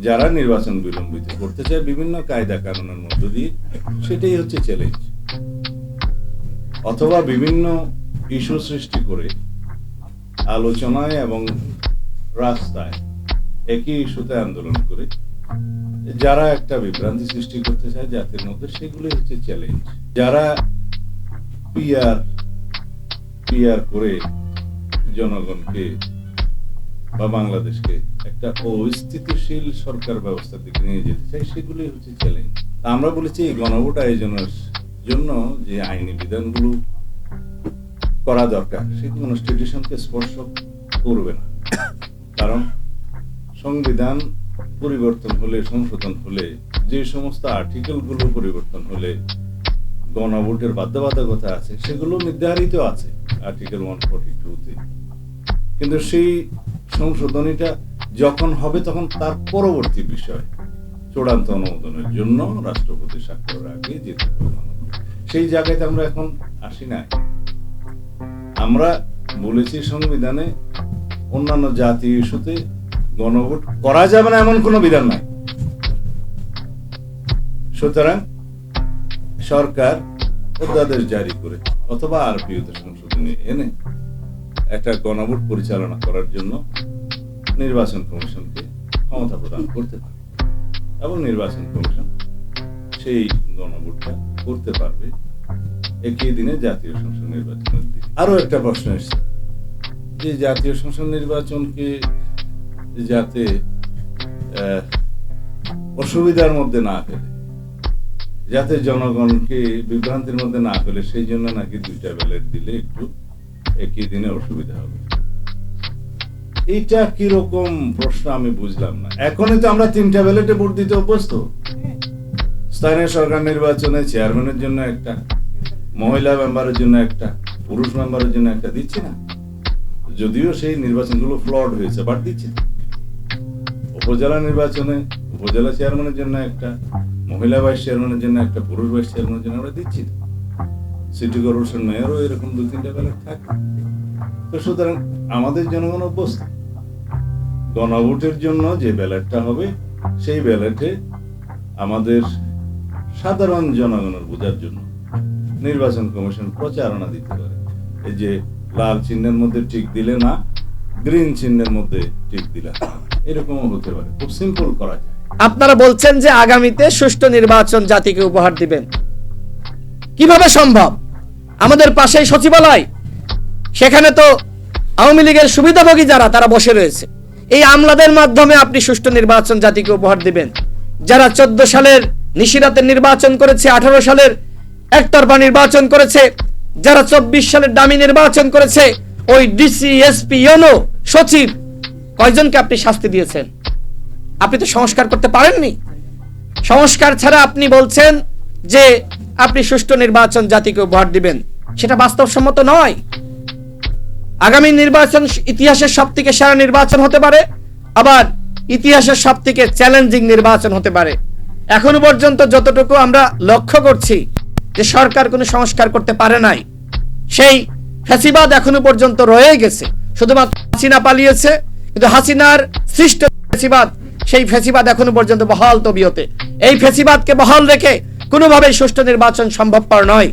যারা নির্বাচন বিলম্বিত করতে চায় বিভিন্ন কায়দা কানুনের মধ্য দিয়ে, সেটাই হচ্ছে চ্যালেঞ্জ অথবা বিভিন্ন ইস্যু সৃষ্টি করে আলোচনায় এবং রাস্তায় একই ইস্যুতে আন্দোলন করে যারা একটা বিভ্রান্তি সৃষ্টি করতে চায় জাতির মধ্যে সেগুলো হচ্ছে চ্যালেঞ্জ যারা পিয়ার পিয়ার করে জনগণকে বা বাংলাদেশকে একটা অস্থিতিশীল সরকার ব্যবস্থার দিকে নিয়ে যেতে চাই সেগুলি হচ্ছে চ্যালেঞ্জ আমরা বলেছি এই গণভোট আয়োজনের জন্য যে আইনি বিধানগুলো করা দরকার সেগুলো কনস্টিটিউশনকে স্পর্শ করবে না। কারণ সংবিধান পরিবর্তন হলে, সংশোধন হলে, যে সমস্ত আর্টিকেলগুলো পরিবর্তন হলে গণভোটের বাধ্যবাধকতা আছে, সেগুলো নির্ধারিত আছে আর্টিকেল ওয়ান ফোর্টি টুতে কিন্তু সেই সংশোধনীটা যখন হবে তখন তার পরবর্তী বিষয়, চূড়ান্ত অনুমোদনের জন্য রাষ্ট্রপতি স্বাক্ষরের আগে যেতে হবে সেই জায়গাতে আমরা এখন আসি নাই। আমরা বলেছি সংবিধানে অন্যান্য জাতীয় ইস্যুতে গণভোট করা যাবে না এমন কোনো বিধান নাই। সুতরাং সরকার অধ্যাদেশ জারি করে অথবা আরপিওতে সংশোধনী এনে একটা গণভোট পরিচালনা করার জন্য নির্বাচন কমিশনকে ক্ষমতা প্রদান করতে পারে। এবং নির্বাচন কমিশন সেই গণভোটটা করতে পারবে একই দিনে জাতীয় সংসদ নির্বাচনের দিন। আরও একটা প্রশ্ন এসেছে। যে জাতীয় সংসদ নির্বাচনকে যাতে অসুবিধার মধ্যে না ফেলে যাতে জনগণকে বিভ্রান্তির মধ্যে না ফেলে সেই জন্য নাকি দুইটা ব্যালেট দিলে একটু একই দিনে অসুবিধা হবে। এইটা কীরকম প্রশ্ন আমি বুঝলাম না। এখনই তো আমরা তিনটা ব্যালেটে ভোট দিতে অভ্যস্ত। স্থানীয় সরকার নির্বাচনে চেয়ারম্যানের জন্য একটা, মহিলা মেম্বারের জন্য একটা, পুরুষ মেম্বারের জন্য একটা দিচ্ছি না। যদিও সেই নির্বাচনগুলো ফ্লড হয়েছে, বাট দিচ্ছে উপজেলা নির্বাচনে উপজেলা চেয়ারম্যানের জন্য একটা, মহিলা ভাইস চেয়ারম্যানের জন্য একটা, পুরুষ ভাইস চেয়ারম্যানের জন্য আমরা দিচ্ছি সিটি কর্পোরেশন মেয়রও এরকম দু তিনটা ব্যালট থাকে। তো সুতরাং আমাদের জনগণ অভ্যস্ত। গণভোটের জন্য যে ব্যালটটা হবে, সেই ব্যালটে আমাদের সাধারণ জনগণের বোঝার জন্য নির্বাচন কমিশন প্রচারণা দিতে পারে। এই যে লাল চিহ্নের মধ্যে টিক দিলে না, গ্রিন চিহ্নের মধ্যে টিক দিলে এরকমও হতে পারে, খুব সিম্পল করা যায়। আপনারা বলছেন যে আগামীতে সুষ্ঠু নির্বাচন জাতিকে উপহার দিবেন। কীভাবে সম্ভব? আমাদের পাশেই সচিবালয়। সেখানে তো আওয়ামী লীগের সুবিধাভোগী যারা, তারা বসে রয়েছে। এই আমলাদের মাধ্যমে আপনি সুষ্ঠু নির্বাচন জাতিকে উপহার দিবেন। যারা চোদ্দ সালের নিশিরাতের নির্বাচন করেছে, আঠারো সালের একতরফা নির্বাচন করেছে, যারা চব্বিশ সালের দামি নির্বাচন করেছে, ওই ডিসি, এসপি, ইউনো, সচিব, কয়জনকে আপনি শাস্তি দিয়েছেন? আপনি তো সংস্কার করতে পারেননি। সংস্কার ছাড়া আপনি বলছেন যে আপনি সুষ্ঠু নির্বাচন জাতিকে উপহার দিবেন। সেটা বাস্তবসম্মত নয়। আগামী নির্বাচন ইতিহাসের সব থেকে সেরা নির্বাচন হতে পারে, আবার ইতিহাসের সব থেকে চ্যালেঞ্জিং নির্বাচন হতে পারে। এখনও পর্যন্ত যতটুকু আমরা লক্ষ্য করছি যে সরকার কোনো সংস্কার করতে পারে নাই, সেই ফ্যাসিবাদ এখনও পর্যন্ত রয়ে গেছে। শুধুমাত্র হাসিনা পালিয়েছে, কিন্তু হাসিনার সৃষ্ট ফ্যাসিবাদ, সেই ফ্যাসিবাদ এখনও পর্যন্ত বহাল তবিয়তে। এই ফ্যাসিবাদকে বহাল রেখে কোনোভাবেই সুষ্ঠু নির্বাচন সম্ভবপর নয়।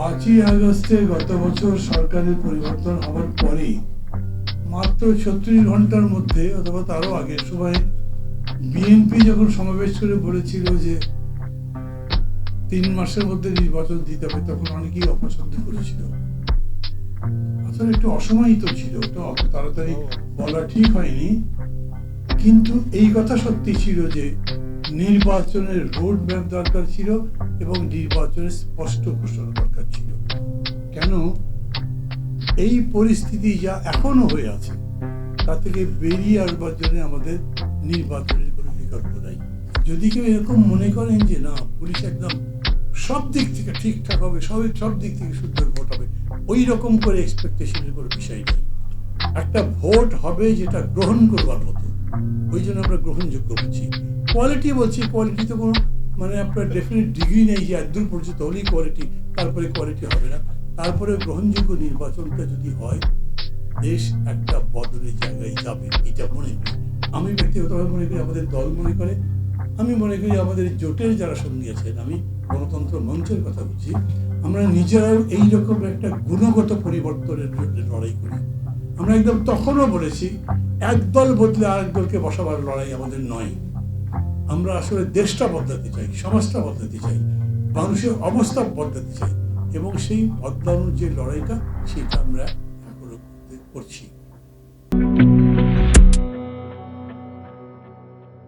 পাঁচই আগস্টে গত বছর সরকারের পরিবর্তন হওয়ার পরে মাত্র ছত্রিশ ঘণ্টার মধ্যে অথবা তারও আগের সময় বিএনপি যখন সমাবেশ করে বলেছিল যে তিন মাসের মধ্যে নির্বাচন দিতে হবে, তখন অনেকেই অপছন্দ করেছিল। আসলে একটু অসময়িত ছিল, ওটা অত তাড়াতাড়ি বলা ঠিক হয়নি। কিন্তু এই কথা সত্যি ছিল যে নির্বাচনের রোড ম্যাপ দরকার ছিল এবং নির্বাচনের স্পষ্ট ঘোষণা দরকার ছিল। কেন? এই পরিস্থিতি যা এখনও হয়ে আছে, তা থেকে বেরিয়ে আসবার জন্য আমাদের নির্বাচনের কোনো বিকল্প নাই। যদি কেউ এরকম মনে করেন যে, না, পুলিশ একদম সব দিক থেকে ঠিকঠাক হবে সব সব দিক থেকে সুন্দর ভোট হবে, ওই রকম করে এক্সপেকটেশনের কোনো বিষয় নেই। একটা ভোট হবে যেটা গ্রহণ করবার মতো। ওই জন্য আমরা গ্রহণযোগ্য বলছি কোয়ালিটি বলছি কোয়ালিটি তো কোনো মানে আপনার ডেফিনেট ডিগ্রি নেই যে একদূর পর্যন্ত হলেই কোয়ালিটি তারপরে কোয়ালিটি হবে না। তারপরে গ্রহণযোগ্য নির্বাচনটা যদি হয়, দেশ একটা বদলের জায়গায় যাবে, এটা মনে করি। আমি ব্যক্তিগতভাবে মনে করি আমাদের দল মনে করে, আমি মনে করি আমাদের জোটের যারা সঙ্গী আছেন, আমি গণতন্ত্র মঞ্চের কথা বলছি, আমরা নিজেরাও এই এইরকম একটা গুণগত পরিবর্তনের জন্য লড়াই করি। আমরা একদম তখনও বলেছি, একদল বদলে আরেক দলকে বসাবার লড়াই আমাদের নয়। আমরা আসলে দেশটা বদলাতে চাই, সমাজটা বদলাতে চাই, মানুষের অবস্থা বদলাতে চাই এবং সেই বদলানোর যে লড়াইটা, সেটা আমরা করছি।